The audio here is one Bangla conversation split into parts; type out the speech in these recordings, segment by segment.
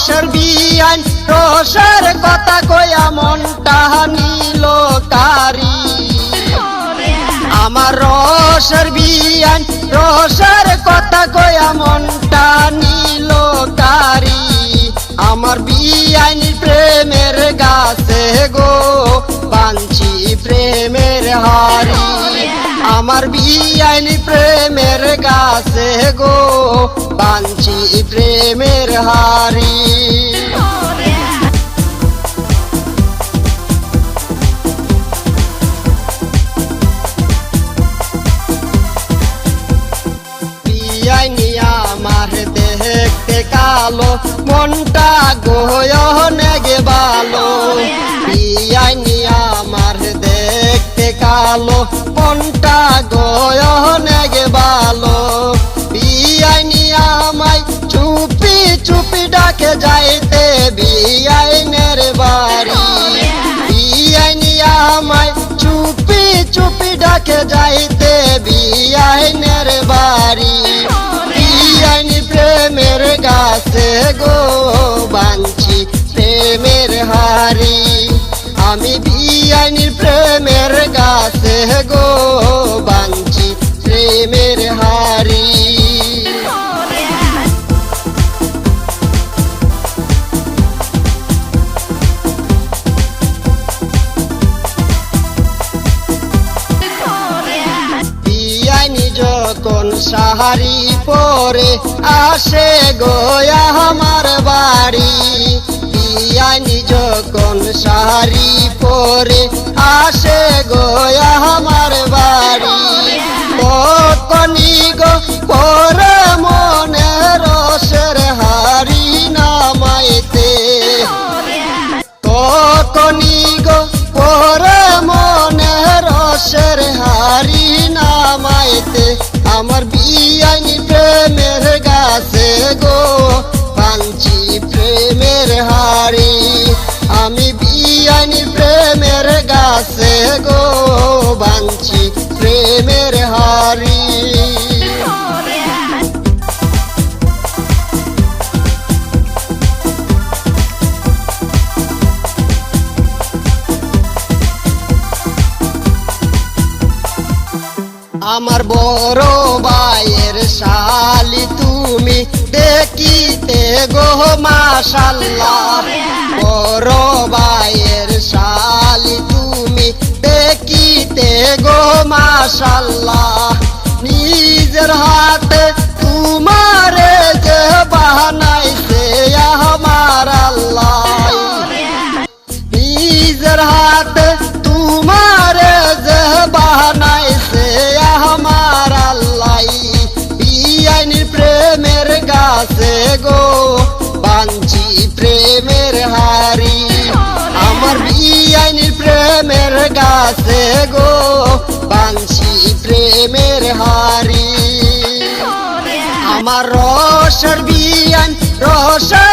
রসের বিয়ান রসের কথা কয়া মনটা নিল কারি আমার রসের বিয়ান রসের কথা কয়া মনটা নিল কারি আমার বিয়ান প্রেমের গাছে গো বাঞ্ছি প্রেমের হারি আমার বিয়ান প্রেমের গাছে গো বাঞ্ছি প্রেমের হারি মনটা গোয়নে গে ভালো বিয়াইনি আমার দেখতে কালো। মনটা গোয়নে গে ভালো বিয়াইনি আমায় চুপি চুপি ডাকে যাইতে। বিয়াইনের বাড়ি। বিয়াইনি আমায় চুপি চুপি ডাকে যাইতে। যখন সাহারি পরে আসে গোয়া আমার বাড়ি। পিয়ানি যখন সাহারি পরে আসে গোয়া গাছে গো বাঞ্চি প্রেমের হারি। আমার বড় ভাইয়ের শালি তুমি দেখিতে গো মাশাল্লাহ। মাশাল্লাহ নিজের হাতে তোমারে যে বানাইছে আমার আল্লাহ। নিজের হাতে তোমার যে বানাইছে আমার আল্লাহ। বিয়ানির প্রেমের গাছে গো বাঞ্চি প্রেমের হারি আমার বিয়ানির প্রেমের গাছে গো আমার রসের বিয়ান রসের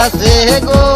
গাছে গো।